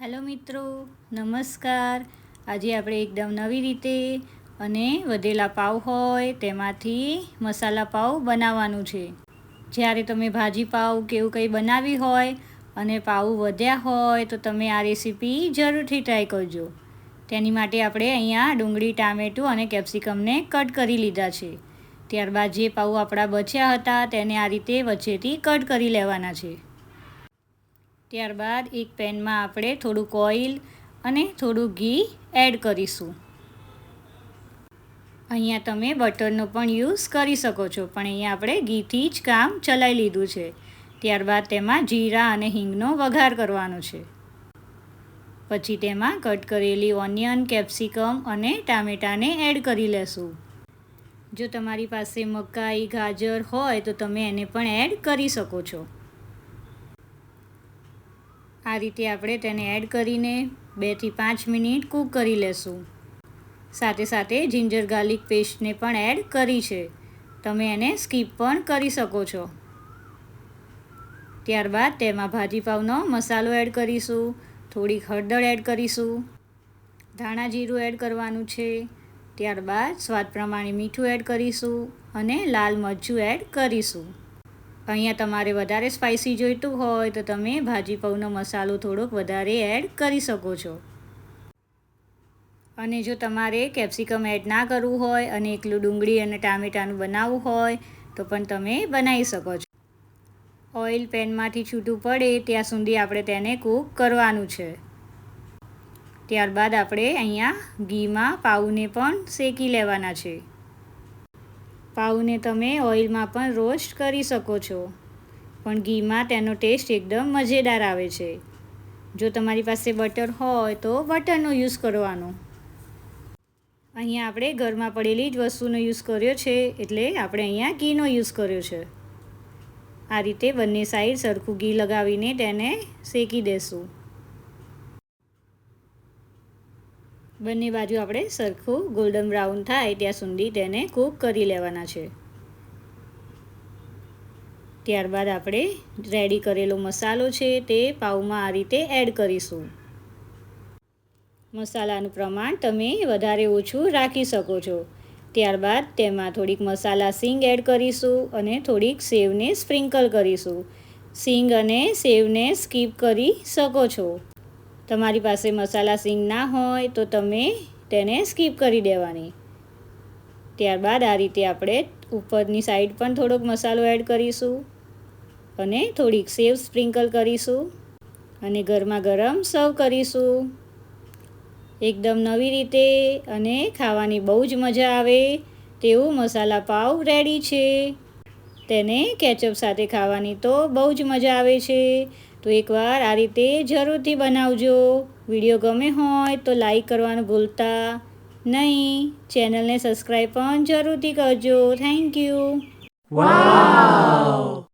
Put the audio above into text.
Hello મિત્રો, નમસ્કાર. આજે આપણે એકદમ નવી રીતે અને વધેલા પાવ હોય તેમાંથી મસાલા પાવ બનાવવાનું છે. જ્યારે તમે ભાજી પાવ કે એવું કંઈ બનાવી હોય અને પાવ વધ્યા હોય તો તમે આ રેસીપી જરૂરથી ટ્રાય કરજો. તેની માટે આપણે અહીંયા ડુંગળી, ટામેટું અને કેપ્સિકમને કટ કરી લીધા છે. ત્યારબાદ જે પાઉ આપણા બચ્યા હતા તેને આ રીતે વચ્ચેથી કટ કરી લેવાના છે. ત્યારબાદ એક પેનમાં આપણે થોડુંક ઓઇલ અને થોડું ઘી એડ કરીશું. અહીંયા તમે બટરનો પણ યુઝ કરી શકો છો, પણ અહીંયા આપણે ઘીથી જ કામ ચલાવી લીધું છે. ત્યારબાદ તેમાં જીરા અને હિંગનો વઘાર કરવાનો છે. પછી તેમાં કટ કરેલી ઓનિયન, કેપ્સિકમ અને ટામેટાને એડ કરી લેશું. જો તમારી પાસે મકાઈ, ગાજર હોય તો તમે એને પણ એડ કરી શકો છો. આ રીતે આપણે તેને એડ કરીને બેથી પાંચ મિનિટ કૂક કરી લેશું. સાથે સાથે જિંજર ગાર્લિક પેસ્ટને પણ એડ કરી છે. તમે એને સ્કીપ પણ કરી શકો છો. ત્યારબાદ તેમાં ભાજીપાવનો મસાલો એડ કરીશું, થોડીક હળદર એડ કરીશું, ધાણા જીરું એડ કરવાનું છે. ત્યારબાદ સ્વાદ પ્રમાણે મીઠું એડ કરીશું અને લાલ મરચું એડ કરીશું. અહીંયા તમારે વધારે સ્પાઇસી જોઈતું હોય તો તમે ભાજી પૌનો મસાલો થોડોક વધારે એડ કરી શકો છો. અને જો તમારે કેપ્સિકમ એડ ના કરવું હોય અને એકલું ડુંગળી અને ટામેટાનું બનાવવું હોય તો પણ તમે બનાવી શકો છો. ઓઇલ પેનમાંથી છૂટું પડે ત્યાં સુધી આપણે તેને કૂક કરવાનું છે. ત્યારબાદ આપણે અહીંયા ઘીમાં પાઉને પણ શેકી લેવાના છે. પાઉને તમે ઓઇલમાં પણ રોસ્ટ કરી શકો છો. પણ ઘીમાં તેનો ટેસ્ટ એકદમ મજેદાર આવે છે. જો તમારી પાસે બટર હોય તો બટરનો યુઝ કરવાનો. અહીંયા આપણે ઘરમાં પડેલી જ વસ્તુનો યુઝ કર્યો છે એટલે આપણે અહીંયા ઘીનો યુઝ કર્યો છે. આ રીતે બંને સાઈડ સરખું ઘી લગાવીને તેને શેકી દેશું. બંને બાજુ આપણે સરખું ગોલ્ડન બ્રાઉન થાય ત્યાં સુધી તેને કૂક કરી લેવાના છે. ત્યારબાદ આપણે રેડી કરેલો મસાલો છે તે પાઉમાં આ રીતે એડ કરીશું. મસાલાનું પ્રમાણ તમે વધારે ઓછું રાખી શકો છો. ત્યારબાદ તેમાં થોડીક મસાલા સિંગ એડ કરીશું અને થોડીક સેવને સ્પ્રિંકલ કરીશું. સિંગ અને સેવને સ્કીપ કરી શકો છો. તમારી પાસે મસાલા સિંગ ના હોય તો તમે તેને સ્કીપ કરી દેવાની. ત્યારબાદ આ રીતે આપણે ઉપરની સાઈડ પણ થોડોક મસાલો એડ કરીશું અને થોડીક સેવ સ્પ્રિંકલ કરીશું અને ગરમા ગરમ સર્વ કરીશું. એકદમ નવી રીતે અને ખાવાની બહુ જ મજા આવે તેવું મસાલા પાવ રેડી છે. તેને કેચઅપ સાથે ખાવાની તો બહુ જ મજા આવે છે. તો એકવાર આ રીતે જરૂરથી બનાવજો. વીડિયો ગમે હોય તો લાઈક કરવાનું ભૂલતા નહીં. ચેનલને સબસ્ક્રાઈબ પણ જરૂરથી કરજો. Thank you.